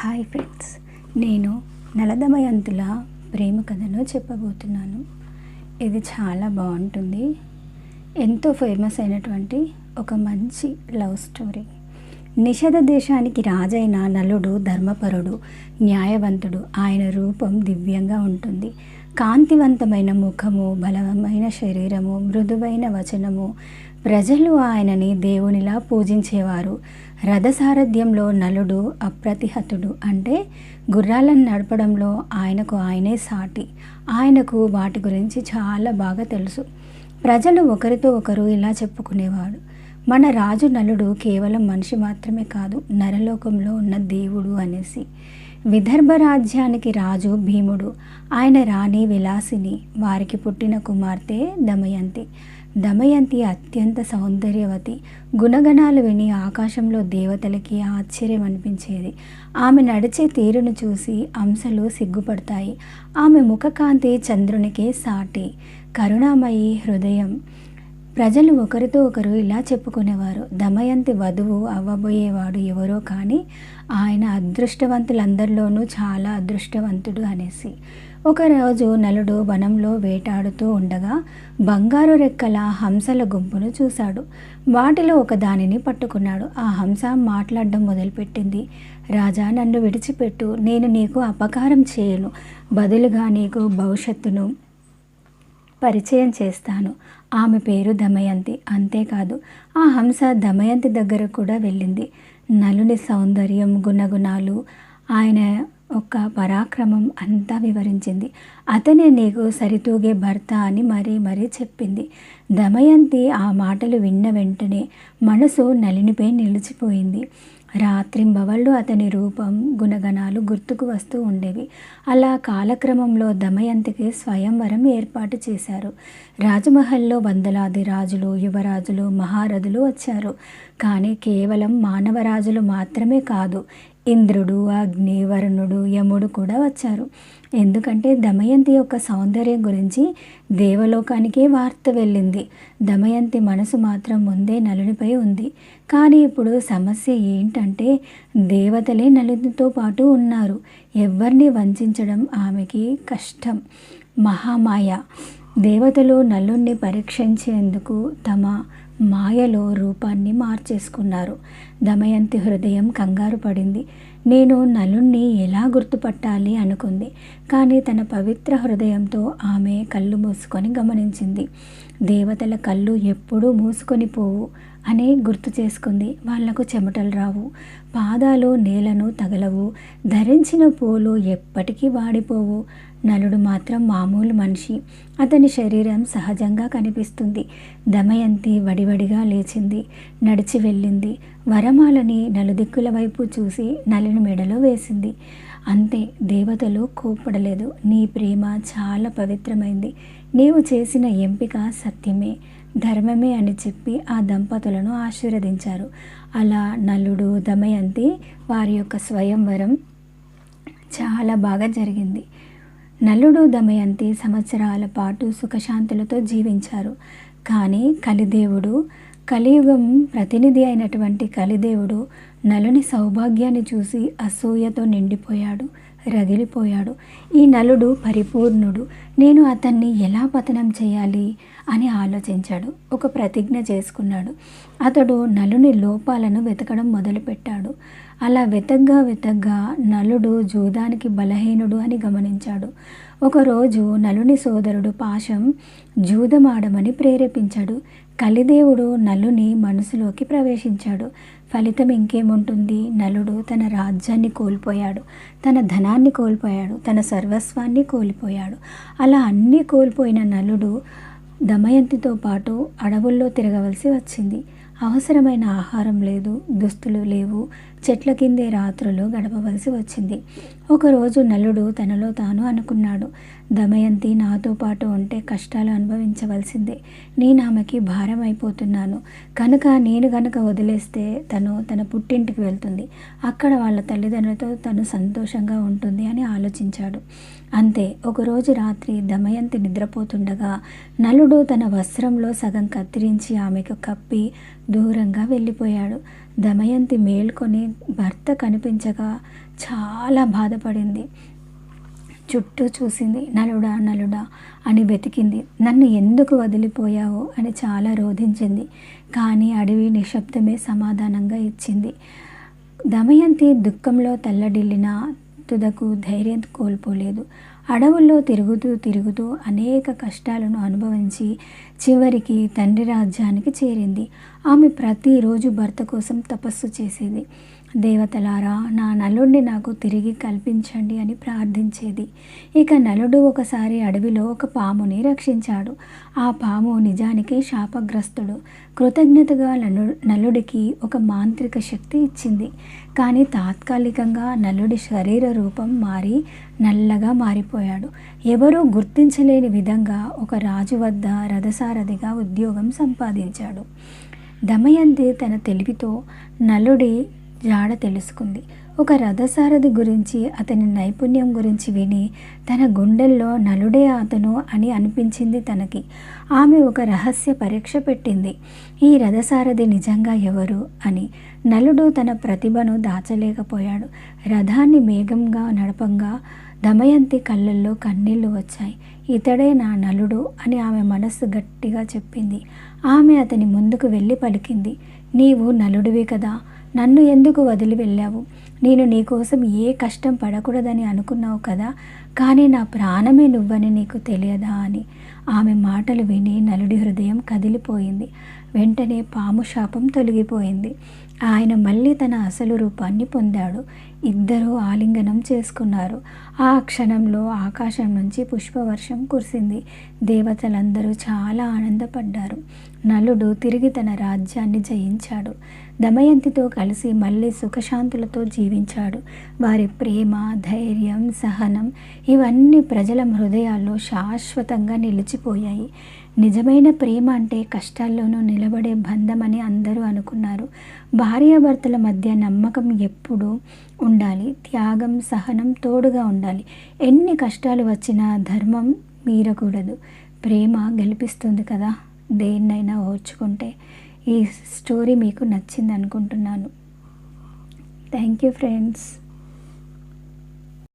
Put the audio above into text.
Hi friends నేను నలదమయంతుల ప్రేమ కథను చెప్పబోతున్నాను. ఇది చాలా బాగుంటుంది. ఎంతో ఫేమస్ అయినటువంటి ఒక మంచి లవ్ స్టోరీ. నిషధ దేశానికి రాజైన నలుడు ధర్మపరుడు న్యాయవంతుడు. ఆయన రూపం దివ్యంగా ఉంటుంది. కాంతివంతమైన ముఖము బలమైన శరీరము మృదువైన వచనము ప్రజలు ఆయనని దేవునిలా పూజించేవారు. రథసారథ్యంలో నలుడు అప్రతిహతుడు అంటే గుర్రాలను నడపడంలో ఆయనకు ఆయనే సాటి. ఆయనకు వాటి గురించి చాలా బాగా తెలుసు. ప్రజలు ఒకరితో ఒకరు ఇలా చెప్పుకునేవాడు మన రాజు నలుడు కేవలం మనిషి మాత్రమే కాదు నరలోకంలో ఉన్న దేవుడు అనేసి. విదర్భ రాజ్యానికి రాజు భీముడు. ఆయన రాణి విలాసిని వారికి పుట్టిన కుమార్తె దమయంతి. దమయంతి అత్యంత సౌందర్యవతి. గుణగణాలు విని ఆకాశంలో దేవతలకి ఆశ్చర్యం అనిపించేది. ఆమె నడిచే తీరును చూసి అంశలు సిగ్గుపడతాయి. ఆమె ముఖకాంతి చంద్రునికి సాటి. కరుణామయి హృదయం. ప్రజలు ఒకరితో ఒకరు ఇలా చెప్పుకునేవారు. దమయంతి వధువు అవ్వబోయేవాడు ఎవరో కానీ ఆయన అదృష్టవంతులందరిలోనూ చాలా అదృష్టవంతుడు అనేసి. ఒకరోజు నలుడు వనంలో వేటాడుతూ ఉండగా బంగారు రెక్కల హంసల గుంపును చూశాడు. వాటిలో ఒక దానిని పట్టుకున్నాడు. ఆ హంస మాట్లాడడం మొదలుపెట్టింది. రాజా నన్ను విడిచిపెట్టు. నేను నీకు అపకారం చేయను. బదులుగా నీకు భవిష్యత్తును పరిచయం చేస్తాను. ఆమె పేరు దమయంతి. అంతేకాదు ఆ హంస దమయంతి దగ్గర కూడా వెళ్ళింది. నలుని సౌందర్యం గుణగుణాలు ఆయన ఒక పరాక్రమం అంతా వివరించింది. అతనే నీకు సరితూగే భర్త అని మరీ మరీ చెప్పింది. దమయంతి ఆ మాటలు విన్న వెంటనే మనసు నలినిపై నిలిచిపోయింది. రాత్రింబవళ్ళు అతని రూపం గుణగణాలు గుర్తుకు వస్తూ ఉండేవి. అలా కాలక్రమంలో దమయంతికి స్వయంవరం ఏర్పాటు చేశారు. రాజమహల్లో వందలాది రాజులు యువరాజులు మహారథులు వచ్చారు. కానీ కేవలం మానవరాజులు మాత్రమే కాదు ఇంద్రుడు అగ్ని వరుణుడు యముడు కూడా వచ్చారు. ఎందుకంటే దమయంతి యొక్క సౌందర్యం గురించి దేవలోకానికే వార్త వెళ్ళింది. దమయంతి మనసు మాత్రం ముందే నలునిపై ఉంది. కానీ ఇప్పుడు సమస్య ఏంటంటే దేవతలే నలునితో పాటు ఉన్నారు. ఎవరిని వంచడం ఆమెకి కష్టం. మహామాయ. దేవతలు నలుణ్ణి పరీక్షించేందుకు తమ మాయలో రూపాన్ని మార్చేసుకున్నారు. దమయంతి హృదయం కంగారు పడింది. నేను నలుణ్ణి ఎలా గుర్తుపట్టాలి అనుకుంది. కానీ తన పవిత్ర హృదయంతో ఆమె కళ్ళు మూసుకొని గమనించింది. దేవతల కళ్ళు ఎప్పుడూ మూసుకొని పోవు. అని గుర్తు చేసుకుంది. వాళ్ళకు చెమటలు రావు. పాదాలు నేలను తగలవు. ధరించిన పూలు ఎప్పటికీ వాడిపోవు. నలుడు మాత్రం మామూలు మనిషి. అతని శరీరం సహజంగా కనిపిస్తుంది. దమయంతి వడివడిగా లేచింది. నడిచి వెళ్ళింది. వరమాలని నలుదిక్కుల వైపు చూసి నలిని మెడలో వేసింది. అంతే దేవతలు కోప్పడలేదు. నీ ప్రేమ చాలా పవిత్రమైంది. నీవు చేసిన ఎంపిక సత్యమే. ధర్మమే అని చెప్పి ఆ దంపతులను ఆశీర్వదించారు. అలా నలుడు దమయంతి వారి యొక్క స్వయంవరం చాలా బాగా జరిగింది. నలుడు దమయంతి సంవత్సరాల పాటు సుఖశాంతులతో జీవించారు. కానీ కలిదేవుడు కలియుగం ప్రతినిధి అయినటువంటి కలిదేవుడు నలుని సౌభాగ్యాన్ని చూసి అసూయతో నిండిపోయాడు రగిలిపోయాడు. ఈ నలుడు పరిపూర్ణుడు. నేను అతన్ని ఎలా పతనం చేయాలి అని ఆలోచించాడు. ఒక ప్రతిజ్ఞ చేసుకున్నాడు. అతడు నలుని లోపాలను వెతకడం మొదలుపెట్టాడు. అలా వెతగ్గా వెతగ్గా నలుడు జూదానికి బలహీనుడు అని గమనించాడు. ఒకరోజు నలుని సోదరుడు పాశం జూదమాడమని ప్రేరేపించాడు. కలిదేవుడు నలుని మనసులోకి ప్రవేశించాడు. ఫలితం ఇంకేముంటుంది? నలుడు తన రాజ్యాన్ని కోల్పోయాడు. తన ధనాన్ని కోల్పోయాడు. తన సర్వస్వాన్ని కోల్పోయాడు. అలా అన్నీ కోల్పోయిన నలుడు దమయంతితో పాటు అడవుల్లో తిరగవలసి వచ్చింది. అవసరమైన ఆహారం లేదు దుస్తులు లేవు చెట్ల కిందే రాత్రులు గడపవలసి వచ్చింది. ఒకరోజు నలుడు తనలో తాను అనుకున్నాడు దమయంతి నాతో పాటు ఉంటే కష్టాలు అనుభవించవలసిందే. నేను ఆమెకి భారం అయిపోతున్నాను. కనుక నేను కనుక వదిలేస్తే తను తన పుట్టింటికి వెళ్తుంది. అక్కడ వాళ్ళ తల్లిదండ్రులతో తను సంతోషంగా ఉంటుంది అని ఆలోచించాడు. అంతే ఒకరోజు రాత్రి దమయంతి నిద్రపోతుండగా నలుడు తన వస్త్రంలో సగం కత్తిరించి ఆమెకు కప్పి దూరంగా వెళ్ళిపోయాడు. దమయంతి మేల్కొని భర్త కనిపించగా చాలా బాధపడింది. చుట్టూ చూసింది నలుడా నలుడా అని వెతికింది. నన్ను ఎందుకు వదిలిపోయావో అని చాలా రోధించింది. కానీ అడవి నిశ్శబ్దమే సమాధానంగా ఇచ్చింది. దమయంతి దుఃఖంలో తల్లడిల్లిన తుదకు ధైర్యం కోల్పోలేదు. అడవుల్లో తిరుగుతూ తిరుగుతూ అనేక కష్టాలను అనుభవించి చివరికి తండ్రి రాజ్యానికి చేరింది. ఆమె ప్రతిరోజు భర్త కోసం తపస్సు చేసేది. దేవతలారా నా నలుడిని నాకు తిరిగి కల్పించండి అని ప్రార్థించేది. ఇక నలుడు ఒకసారి అడవిలో ఒక పాముని రక్షించాడు. ఆ పాము నిజానికి శాపగ్రస్తుడు. కృతజ్ఞతగా నలు నలుడికి ఒక మాంత్రిక శక్తి ఇచ్చింది. కానీ తాత్కాలికంగా నలుడి శరీర రూపం మారి నల్లగా మారిపోయాడు. ఎవరూ గుర్తించలేని విధంగా ఒక రాజు వద్ద రథసారథిగా ఉద్యోగం సంపాదించాడు. దమయంతి తన తెలివితో నలుడి జాడ తెలుసుకుంది. ఒక రథసారథి గురించి అతని నైపుణ్యం గురించి విని తన గుండెల్లో నలుడే అతను అని అనిపించింది తనకి. ఆమె ఒక రహస్య పరీక్ష పెట్టింది. ఈ రథసారథి నిజంగా ఎవరు అని. నలుడు తన ప్రతిభను దాచలేకపోయాడు. రథాన్ని మేఘంగా నడపంగా దమయంతి కళ్ళల్లో కన్నీళ్ళు వచ్చాయి. ఇతడే నా నలుడు అని ఆమె మనస్సు గట్టిగా చెప్పింది. ఆమె అతని ముందుకు వెళ్ళి పలికింది. నీవు నలుడివి కదా. నన్ను ఎందుకు వదిలి వెళ్ళావు? నేను నీకోసం ఏ కష్టం పడకూడదని అనుకున్నావు కదా? కానీ నా ప్రాణమే నువ్వని నీకు తెలియదా అని ఆమె మాటలు విని నలుడి హృదయం కదిలిపోయింది. వెంటనే పాము శాపం తొలగిపోయింది. ఆయన మళ్ళీ తన అసలు రూపాన్ని పొందాడు. ఇద్దరూ ఆలింగనం చేసుకున్నారు. ఆ క్షణంలో ఆకాశం నుంచి పుష్పవర్షం కురిసింది. దేవతలందరూ చాలా ఆనందపడ్డారు. నలుడు తిరిగి తన రాజ్యాన్ని జయించాడు. దమయంతితో కలిసి మళ్ళీ సుఖశాంతులతో జీవించాడు. వారి ప్రేమ ధైర్యం సహనం ఇవన్నీ ప్రజల హృదయాల్లో శాశ్వతంగా నిలిచిపోయాయి. నిజమైన ప్రేమ అంటే కష్టాల్లోనూ నిలబడే బంధం అని అందరూ అనుకున్నారు. భార్యాభర్తల మధ్య నమ్మకం ఎప్పుడూ ఉండాలి. త్యాగం సహనం తోడుగా ఉండాలి. ఎన్ని కష్టాలు వచ్చినా ధర్మం మీరకూడదు. ప్రేమ గెలిపిస్తుంది కదా? దేన్నైనా ఓర్చుకుంటే. ఈ స్టోరీ మీకు నచ్చింది అనుకుంటున్నాను థ్యాంక్ యూ ఫ్రెండ్స్.